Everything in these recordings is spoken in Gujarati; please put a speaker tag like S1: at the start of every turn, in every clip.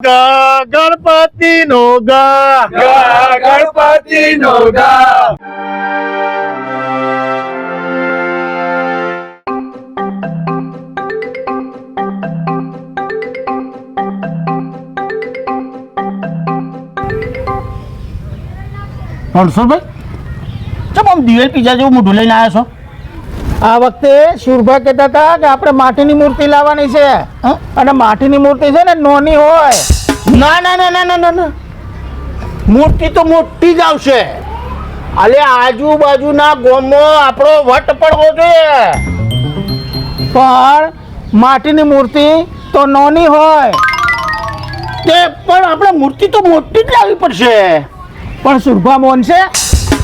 S1: ગા ગણપતિ નો ગા.
S2: ગા ગણપતિ નો ગા.
S1: રણછોડભાઈ ચમ આમ દિવેલ પીઝા જેવું મોઢું લઈને આવ્યા છો?
S3: આ વખતે શુરભા કહેતા હતા કે આપણે માટીની મૂર્તિ લાવવાની છે? અને માટીની મૂર્તિ છે ને નોની હોય.
S1: ના ના ના ના ના ના ના. મૂર્તિ તો મોટી જ આવશે. અલે આજુબાજુના ગોમો આપણો વટ પડવો જોઈએ.
S3: પણ માટીની મૂર્તિ તો નોની હોય.
S1: તે પણ આપણે મૂર્તિ તો મોટી જ લાવવી પડશે.
S3: પણ સુરભા મોન છે?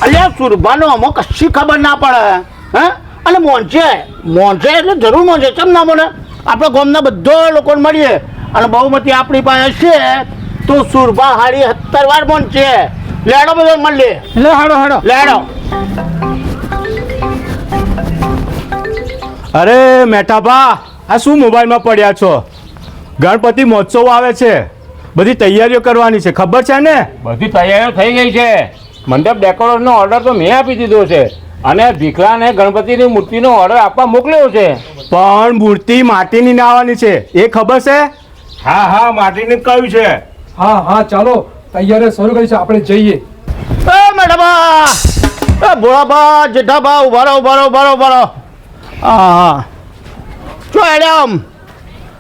S1: અલ્યા સુરભાનો અમો કશી ખબર ના પડે હે? અને મોંચે મોંચે એટલે જરૂર મોંચે કેમ ના મને આપણે ગામના બધા લોકોને મળીએ. અને બહુમતી આપણી પાસે છે તો સુરભા હાડી સત્તર વાર મોંચે લેડો બધો મળીએ.
S3: લે હાડો હાડો.
S1: લેડો.
S2: અરે મેઠાભા આ શું મોબાઈલમાં પડ્યા છો? ગણપતિ મહોત્સવ આવે છે. બધી તૈયારીઓ કરવાની છે. ખબર છે ને?
S4: બધી તૈયારીઓ થઈ ગઈ છે. મંડપ ડેકોરેશનનો ઓર્ડર તો મેં આપી દીધો છે. અને ભીખલાને ગણપતિની મૂર્તિનો ઓર્ડર આપવા મોકલ્યો છે.
S2: પણ મૂર્તિ માટીની ના આવવાની છે. એ ખબર છે?
S4: હા હા માટીની કહ્યું છે.
S5: હા હા ચાલો. તૈયારે શરૂ કરી છે. આપણે જઈએ.
S1: એ મેડમ એ ભોળાભા જેઠાભા ઊભા રહો ઊભા રહો ઊભા રહો ઊભા રહો. હા હા. ચો એડમ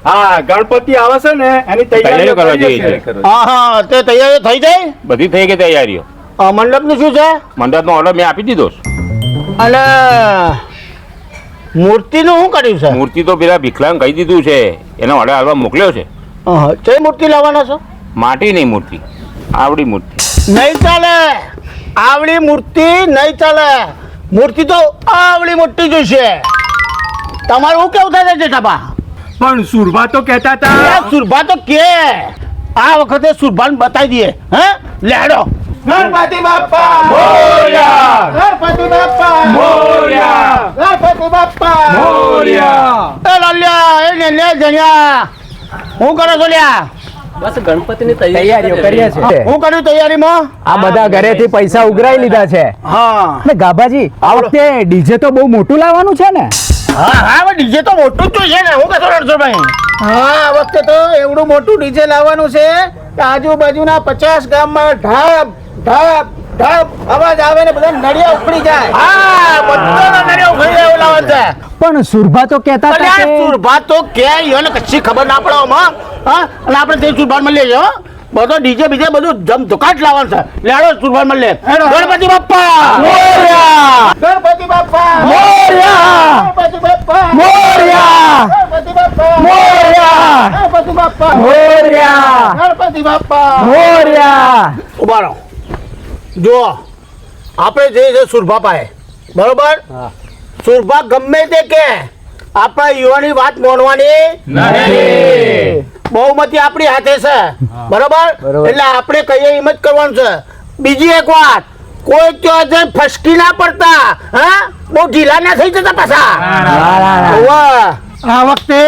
S2: હા ગણપતિ આવે છે ને એની
S4: તૈયારીઓ કરવા જઈએ.
S1: હા હા તે તૈયારી થઈ જાય?
S4: બધી થઈ ગઈ તૈયારીઓ.
S1: મંડપનું શું છે?
S4: મંડપનો ઓર્ડર મેં આપી દીધો છે.
S1: અને મૂર્તિનું શું કર્યું છે?
S4: મૂર્તિ તો પેલા ભીખલાને કહી દીધું છે. એનો ઓર્ડર હાલવા મોકલ્યો છે.
S1: હા, કઈ મૂર્તિ લાવવાના છો?
S4: માટીની મૂર્તિ. આવડી મૂર્તિ.
S1: નહીં ચાલે. આવડી મૂર્તિ નહીં ચાલે. મૂર્તિ તો આવડી મોટી જોઈશે તમારું શું કેવું થાય છે જેઠાબા
S2: પણ સુરભા તો કહેતા હતા
S1: સુરભા તો કે. આ વખતે સુરભાને બતાવી દઈએ. હે? લેડો.
S3: ગણપતિ બાપા
S2: મોર્યા.
S3: ગણપતિ બાપા
S2: મોર્યા.
S3: ગણપતિ બાપા
S2: મોર્યા.
S1: એ લાલ્યા એ ને લે જણ્યા. હું કરો છો લ્યા?
S6: બસ ગણપતિની
S5: તૈયારીઓ કરીએ છીએ.
S1: હું કર્યું તૈયારીમાં?
S5: આ બધા ઘરેથી પૈસા ઉઘરાઈ લીધા છે.
S1: હા.
S5: ને ગાભાજી આ વખતે ડીજે તો બહુ મોટું લાવવાનું છે ને?
S1: હા હા ડીજે તો મોટું જ છે ને. હું કહેતો રણછોડભાઈ
S3: હા આ વખતે તો એવડું મોટું ડીજે લાવવાનું છે કે આજુબાજુના પચાસ ગામમાં ઢાબ ઢાબ ઢાબ અવાજ આવે ને બધા નડિયા ઉખડી જાય.
S1: હા બધાને નડિયા ઉખડી જાય ઓલા વાંચે
S5: પણ સુરભા તો કહેતા હતા કે
S1: સુરભા તો કે એને કશી ખબર ના પડે આમાં. હા અને આપણે તે સુરભા મળીએ હો. બધો ડીજે બીજે બધું જમ ધુકાટ લાવવાનું છે. લેડો સુરભાન મળીએ. ગણપતિ બાપ્પા! મોર્યા!
S3: ગણપતિ બાપ્પા!
S1: મોર્યા!
S3: ગણપતિ બાપ્પા!
S1: મોર્યા!
S3: ગણપતિ બાપ્પા!
S1: મોર્યા!
S3: ગણપતિ બાપ્પા!
S1: મોર્યા!
S3: ગણપતિ બાપ્પા!
S1: મોર્યા! ઊભા રહો. જુઓ આપણે જઈએ છીએ સુરભા પાસે. બરોબર? સુરભા ગમે તે કે આપણા યુવાની વાત માનવાની બહુમતી આપણી હાથે છે. બરોબર? એટલે આપણે કહીએ એમ જ કરવાનું છે. બીજી એક વાત કોઈ ત્યાં જે ફસકી ના પડતા હા? બહુ ઢીલા ના થઈ જતા પાછા.
S3: આ વખતે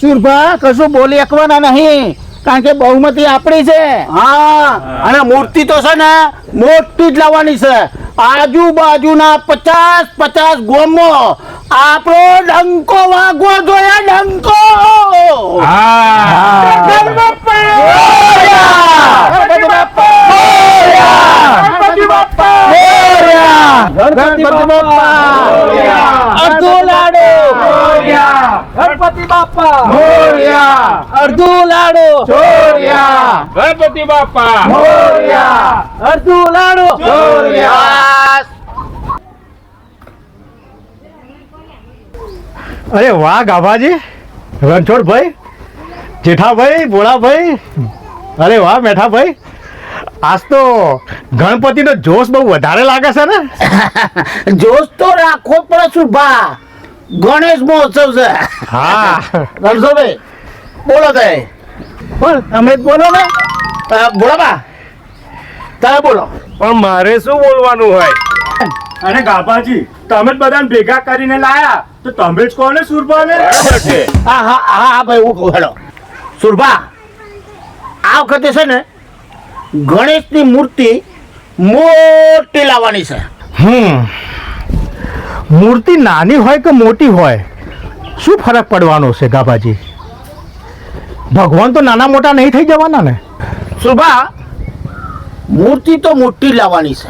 S3: સુરભા કશું બોલી શકવાના નહીં. કારણ કે બહુમતી આપણી છે.
S1: હા અને મૂર્તિ તો છે ને મોટી જ લાવવાની છે. આજુબાજુના પચાસ પચાસ ગોમો આપણો ડંકો વાગવો જોઈએ ડંકો! બાપ્પા! ગણપતિ બાપ્પા! અડધો લાડુ!
S5: ગણપતિ બાપ્પા
S3: અડધું લાડુ!
S4: ગણપતિ બાપા!
S3: અડધું લાડુ!
S2: અરે વાહ ગાભાજી! રણછોડભાઈ! જેઠાભાઈ ભોળાભાઈ! અરે વાહ મેઠાભાઈ! આજ તો ગણપતિનો જોશ બહુ વધારે લાગે છે ને?
S1: જોશ તો રાખો પડે ભા? ગણેશ મહોત્સવ છે.
S2: હા.
S1: રણછોડભાઈ બોલો તે.
S3: પણ તમે જ બોલો ને.
S1: બોલાબા તમે બોલો.
S2: પણ મારે શું બોલવાનું હોય? અને ગાભાજી તમે જ બધાને ભેગા કરીને લાયા. તો તમે જ સુરભા ને
S4: છે.
S1: હા હા હા હા ભાઈ હું કહું હેલો સુરભા આ વખતે છે ને ગણેશની મૂર્તિ મોટી લાવવાની છે.
S2: હમ. મૂર્તિ નાની હોય કે મોટી હોય? શું ફરક પડવાનો છે ગાભાજી? ભગવાન તો નાના મોટા નહીં થઈ જવાના ને?
S1: સુભા મૂર્તિ તો મોટી લાવવાની છે.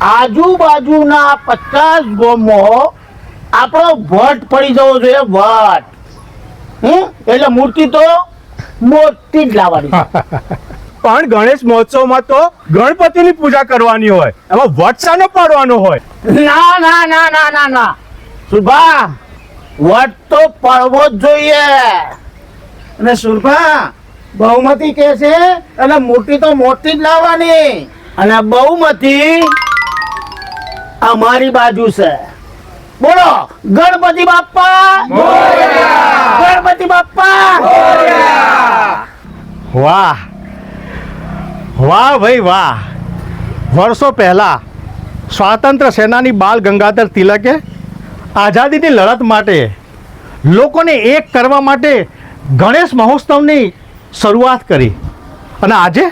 S1: આજુબાજુના પચાસ ગોમો આપણો વટ પડી જવો જોઈએ વટ. હમ? એટલે મૂર્તિ તો મોટી જ લાવવાની.
S2: પણ ગણેશ મહોત્સવમાં તો ગણપતિની પૂજા કરવાની હોય. એમાં વટસાનો પાડવાનો હોય.
S1: ના ના ના ના ના ના. સુભા વટ તો પાડવો જ જોઈએ.
S3: અને સુરભા બહુમતી કે છે? એટલે મોટી તો મોટી જ લાવવાની.
S1: અને બહુમતી અમારી બાજુ છે. બોલો ગણપતિ બાપ્પા! ગણપતિ બાપ્પા!
S2: વાહ. વાહ ભાઈ વાહ. વર્ષો પહેલા સ્વાતંત્ર્ય સેનાની બાલ ગંગાધર તિલકે આઝાદીની લડત માટે લોકોને એક કરવા માટે ગણેશ મહોત્સવની શરૂઆત કરી. અને આજે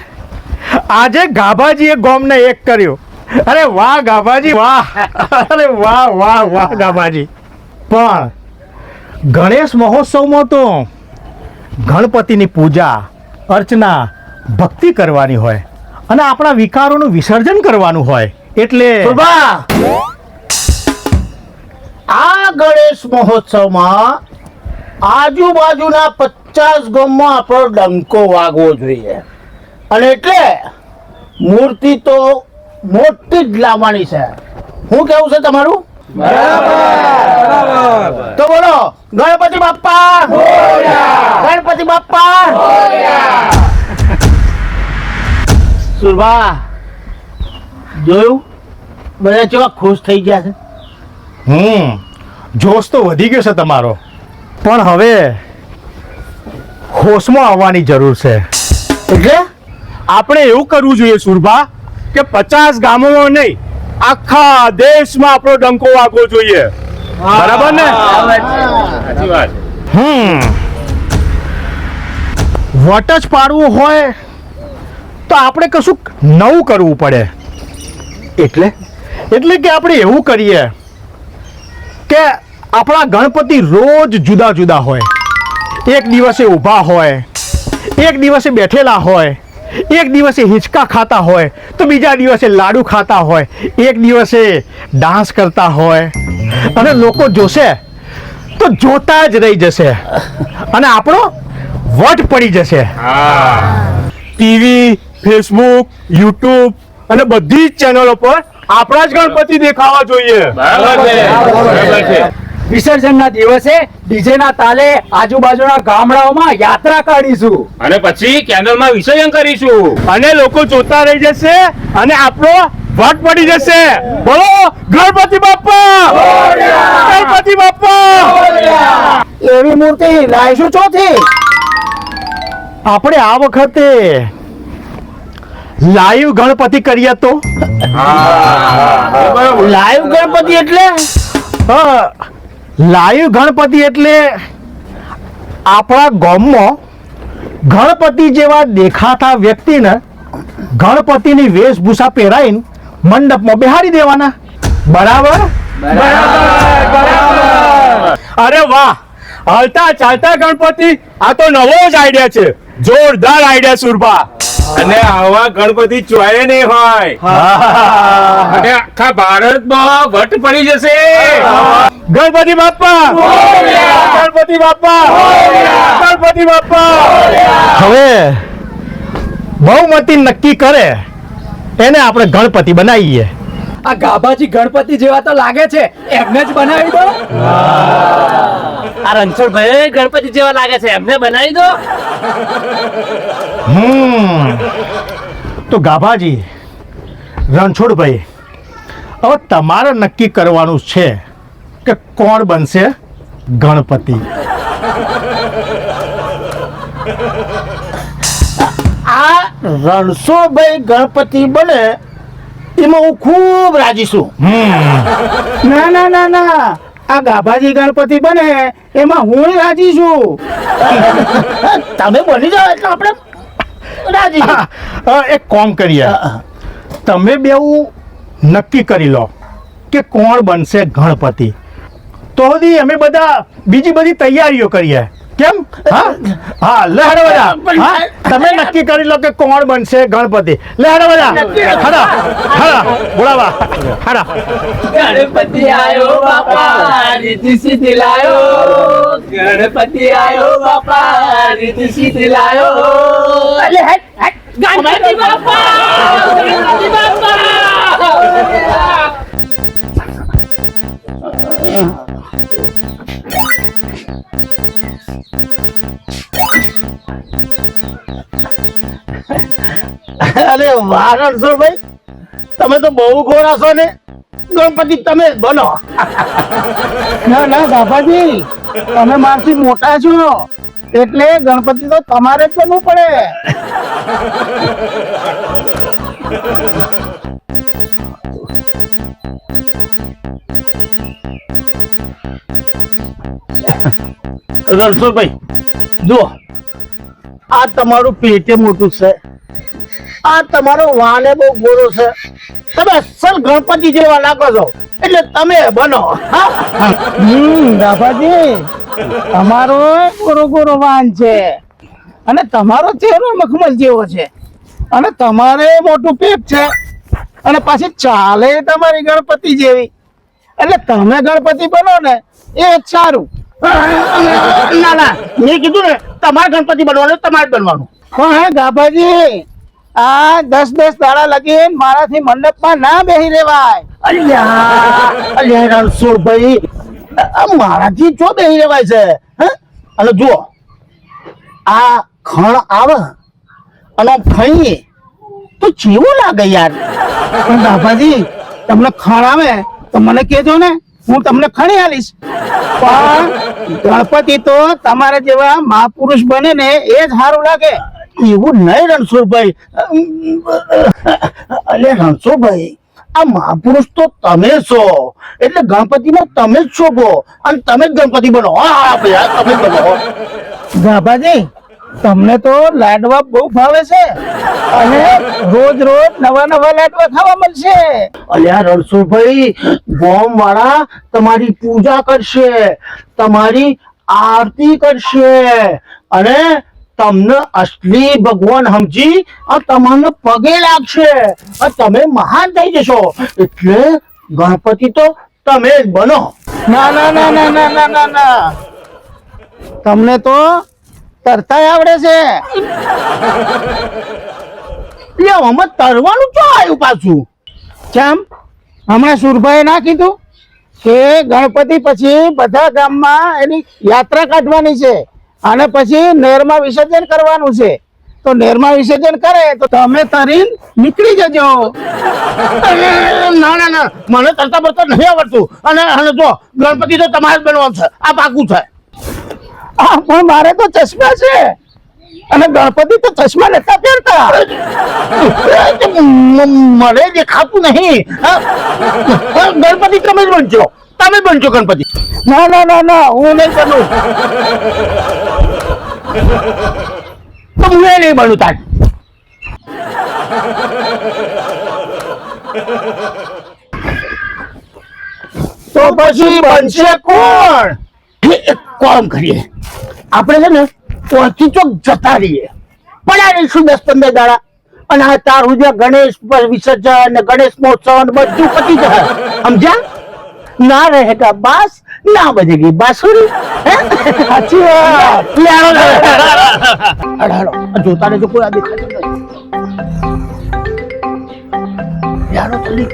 S2: આજે ગાભાજીએ ગોમને એક કર્યો. અરે વાહ ગાભાજી, વાહ. અરે વાહ વાહ વાહ ગાભાજી. પણ ગણેશ મહોત્સવમાં તો ગણપતિની પૂજા, અર્ચના ભક્તિ કરવાની હોય અને આપણા વિકારોનું વિસર્જન કરવાનું હોય એટલે
S1: આ ગણેશ મહોત્સવમાં આજુબાજુના પચાસ ગામમાં આપણો ડંકો વાગવો જોઈએ. અને એટલે મૂર્તિ તો મોટી જ લાવવાની છે. હું કેવું છે તમારું? તો બોલો ગણપતિ બાપ્પા! ગણપતિ બાપ્પા! સુરભા જોયું? બધા કેવા ખુશ થઈ ગયા છે?
S2: હમ જોશ તો વધી ગયો છે તમારો. પણ હવે હોશમાં આવવાની જરૂર છે.
S1: એટલે?
S2: આપણે એવું કરવું જોઈએ સુરભા કે પચાસ ગામોમાં નહીં આખા દેશમાં આપણો ડંકો વાગવો જોઈએ. બરાબર ને?
S4: સાચી વાત
S2: હમ. વટ જ પાડવું હોય તો આપણે કશું નવું કરવું પડે. એટલે? એટલે કે આપણે એવું કરીએ કે આપણા ગણપતિ રોજ જુદા જુદા હોય. એક દિવસે ઊભા હોય એક દિવસે બેઠેલા હોય એક દિવસે હિંચકા ખાતા હોય તો બીજા દિવસે લાડુ ખાતા હોય એક દિવસે ડાન્સ કરતા હોય. અને લોકો જોશે તો જોતા જ રહી જશે. અને આપણો વટ પડી જશે. ટીવી ફેસબુક યુટ્યુબ અને બધી જ ચેનલો પર આપણા જ ગણપતિ દેખાવા જોઈએ.
S5: વિસર્જનના દિવસે ડીજે ના તાલે આજુબાજુના ગામડાઓમાં યાત્રા કાઢીશું.
S4: અને પછી કેન્ડલમાં વિસર્જન કરીશું.
S2: અને લોકો જોતા રહી જશે અને આપણો વટ પડી જશે. બોલો ગણપતિ બાપા ગણપતિ બાપા
S3: એવી મૂર્તિ લાવીશું ચોથી.
S2: આપણે આ વખતે લાઈવ ગણપતિ કરીએ તો?
S1: લાઈવ ગણપતિ એટલે?
S2: લાઈવ ગણપતિ એટલે આપણા ગામમાં ગણપતિ જેવા દેખાતા વ્યક્તિને ગણપતિની વેશભૂષા પહેરાઈને મંડપમાં બેહાડી દેવાના. બરાબર? અરે વાહ! હલતા ચાલતા ગણપતિ, આ તો નવો જ આઈડિયા છે. જોરદાર આઈડિયા સુરભા.
S4: અને આવા ગણપતિ ચોયે નહીં હોય. અને આખા ભારતમાં વટ પડી જશે.
S2: ગણપતિ બાપા. ગણપતિ બાપા. ગણપતિ બાપા. હવે બહુમતી નક્કી કરે એને આપણે ગણપતિ બનાવીએ.
S5: આ ગાભાજી ગણપતિ જેવા તો લાગે છે. એમને જ બનાવી દો.
S6: આ રણછોડભાઈ ગણપતિ જેવા લાગે છે. એમને બનાવી દો.
S2: હમ. તો ગાભાજી રણછોડભાઈ હવે તમારે નક્કી કરવાનું છે કે કોણ બનશે ગણપતિ?
S1: આ રણછોડભાઈ ગણપતિ બને એમાં હું ખૂબ રાજી છું.
S3: ના ના ના ના. આ ગાભાજી ગણપતિ બને એમાં હું રાજી છું.
S1: તમે બની જાઓ એટલે આપણે રાજી.
S2: એક કોમ કરીએ. તમે બેવું નક્કી કરી લો કે કોણ બનશે ગણપતિ. તો સુધી અમે બધા બીજી બધી તૈયારીઓ કરીએ. કેમ? હા? લહેર બધા. તમે નક્કી કરી લો કે કોણ બનશે ગણપતિ. લહેર બધા. હરા હડા બોલાવા. હરા.
S6: ગણપતિ આયો બાપા રીતિ સીધી લાયો. ગણપતિ આયો બાપા રીતિ સીધી લાયો.
S1: અલે હેટ હેટ
S6: ગણપતિ બાપા! ગણપતિ બાપા!
S1: અરે વારણ છો ભાઈ તમે તો બહુ ગોરા છો ને. ગણપતિ તમે જ બનો.
S3: ના ના બાપાજી તમે મારથી મોટા છો. એટલે ગણપતિ તો તમારે જ બનવું પડે.
S1: રણછોડભાઈ જુઓ આ તમારું પેટે મોટું છે. આ તમારો વાને બહુ ગોરો છે. તમે અસલ ગણપતિ જેવા લાગો છો. એટલે તમે બનો.
S3: હમ બાપાજી તમારો ગોરો ગોરો વાન છે. અને તમારો ચહેરો મખમલ જેવો છે. અને તમારે મોટું પેટ છે. અને પાછી ચાલે તમારી ગણપતિ જેવી. એટલે તમે ગણપતિ બનો ને એ સારું.
S1: ના ના મેં કીધું ને તમારે ગણપતિ બનવાનું તમારે બનવાનું.
S3: હા હા ગાભાજી આ દસ દસ દાડા લગી મારાથી મંડપમાં ના બેહી રેવાય.
S1: અલ્યા અલ્યા આ મારાથી જો બેહી રેવાય છે? અને જુઓ, આ ખણ આવે અને ખાઈએ તો ચેવું લાગે યાર?
S3: પણ ગાભાજી તમને ખણ આવે તો મને કહેજો ને, હું તમને ખણી આલીશ. પણ ગણપતિ તો તમારા જેવા મહાપુરુષ બને ને એ જ સારું લાગે.
S1: એવું નહીં રણછોડભાઈ. અલે રણછોડભાઈ આ મહાપુરુષ તો તમે છો. એટલે ગણપતિમાં તમે જ શોભો અને તમે જ ગણપતિ બનો. તમે બનો
S3: ગાભાજી તમને તો લાડવા બહુ ભાવે છે. અને રોજ રોજ નવા નવા લાડવા ખાવા મળશે.
S1: અલ્યા રણછોડભાઈ ગોમ વાળા તમારી પૂજા કરશે તમારી આરતી કરશે. અને તમને અસલી ભગવાન સમજી તમને પગે લાગશે. તમે મહાન થઈ જશો. એટલે ગણપતિ તો તમે જ બનો.
S3: ના ના ના ના ના ના ના ના. તમને તો તરતાય આવડે છે.
S1: લે, આમાં તરવાનું શું આવ્યું પાછું?
S3: કેમ? હમણાં સુરભાઈ ના કીધું કે ગણપતિ પછી બધા ગામમાં એની યાત્રા કાઢવાની છે. અને પછી નહેરમાં વિસર્જન કરવાનું છે. તો નહેરમાં વિસર્જન કરે તો તમે તરીને નીકળી જજો.
S1: ના ના ના. મને તરતા બરતા નહીં આવડતું. અને અને જો ગણપતિ તો તમારે જ બનવાનું છે. આ પાકું છે.
S3: હા પણ મારે તો ચશ્મા છે. અને ગણપતિ તો ચશ્મા લેતા પહેરતા
S1: મને દેખાતું નહીં? ગણપતિ તમે જ બનજો. તમે જ બનજો ગણપતિ.
S3: ના ના ના ના હું નહીં બનું.
S1: તો હું એ નહીં બનું તાર. તો પછી બનશે કોણ? એક કામ કરીએ. આપણે છે ને પહોંચી ચોક જતા રહીએ. પડ્યા રહીશું દસ પંદર દાડા. અને આ તાર સુધી ગણેશ વિસર્જન ગણેશ મહોત્સવ બધું પતી જશે. સમજ્યા? ના રહેગા બાસ ના બજેગી બાંસુરી? સાચી વાત. લે હાલો, લે, હાલો, હાલો. આ જોતા રહેજો કોઈ આ દેખાતું નહીં. લે, હાલો, જલ્દી.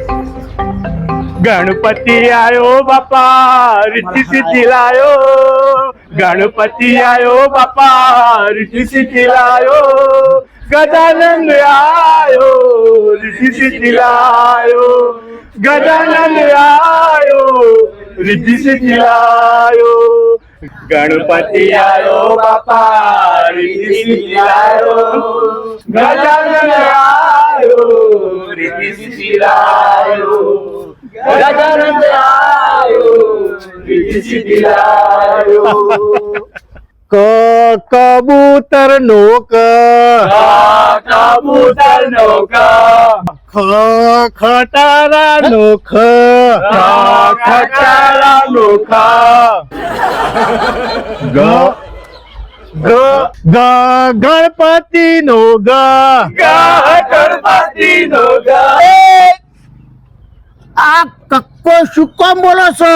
S2: ગણપતિ આયો બાપા રીતિ સિદ્ધિ લાયો. ગણપતિ આયો બાપા રીતિ સિદ્ધિ લાયો. ગજાનંદ આયો રીતિ સિદ્ધિ લાયો. गजानन आयो रिद्धी सिद्धी आयो गणपती आयो बापा रिद्धी सिद्धी आयो गजानन आयो रिद्धी सिद्धी आयो गजानन आयो रिद्धी आयो ક કબૂતર નો ક
S5: કબૂતર નો ક
S2: ખ ખટારા નો ખ
S5: ખટારા નો ખ
S2: ગ ગ ગ ગણપતિ નો ગ
S5: ગણપતિ નો ગ
S1: આ કક્કો શું કોમ બોલો છો?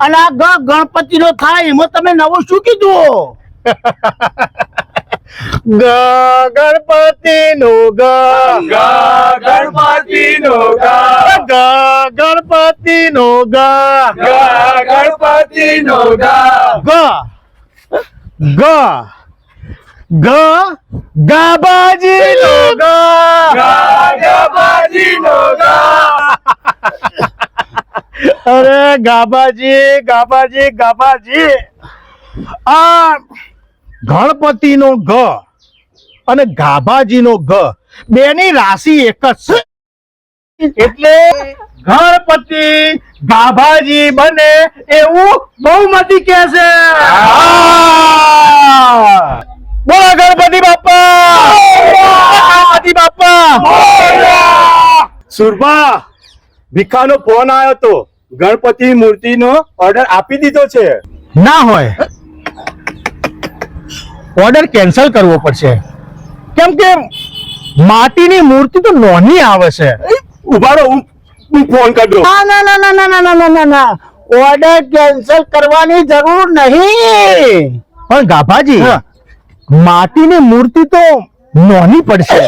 S1: અને આ ગ ગણપતિ નો થાય એમાં તમે નવું શું કીધું?
S2: ગ ગણપતિ નો ગ
S5: ગણપતિ નો ગ
S2: ગણપતિ નો ગ
S5: ગણપતિ નો ગ.
S2: ગ ગ ગ ગાબાજી નો ગ.
S5: ગાબાજી નો ગ.
S2: અરે ગાબાજી ગાબાજી ગાબાજી આ ગણપતિ નો ગ અને ગાભાજી નો ગ. બેની રાશિ એક જ છે. એટલે ગણપતિ, ગાભાજી બને એવું બહુમતી કે છે. બોલો ગણપતિ બાપા. બાપા. સુરભા, ભીખાનો ફોન આવ્યો તો ગણપતિ મૂર્તિનો ઓર્ડર આપી દીધો છે. ના હોય. ઓર્ડર કેન્સલ કરવો પડશે. કેમ કે માટીની મૂર્તિ તો નોની આવે છે. ઊભા રહો હું ફોન કરી દઉં
S1: ના ના ના ના ના ના ના ના ના. ના ઓર્ડર કેન્સલ કરવાની જરૂર નહીં.
S2: પણ ગાભાજી માટીની મૂર્તિ તો નોની પડશે.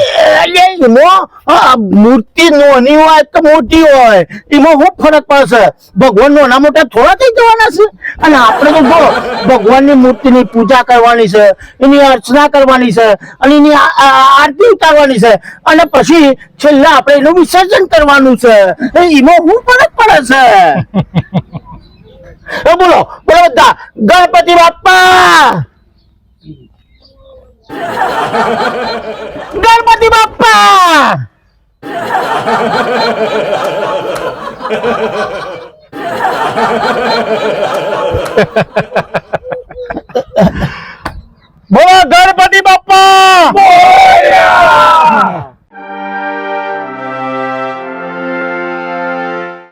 S1: એમાં મૂર્તિ નોની હોય તો મોટી હોય. એમાં શું ફરક પડશે? ભગવાન નાના મોટા થોડા થઈ જવાના છે? અને આપણે તો જો ભગવાનની મૂર્તિની પૂજા કરવાની છે એની અર્ચના કરવાની છે અને એની આરતી ઉતારવાની છે અને પછી છેલ્લે આપણે એનું વિસર્જન કરવાનું છે. એમાં શું ફરક પડે છે? બોલો બોલો બધા Ganpati Gak mati bapak. Bola Garpati Bapak! Bola!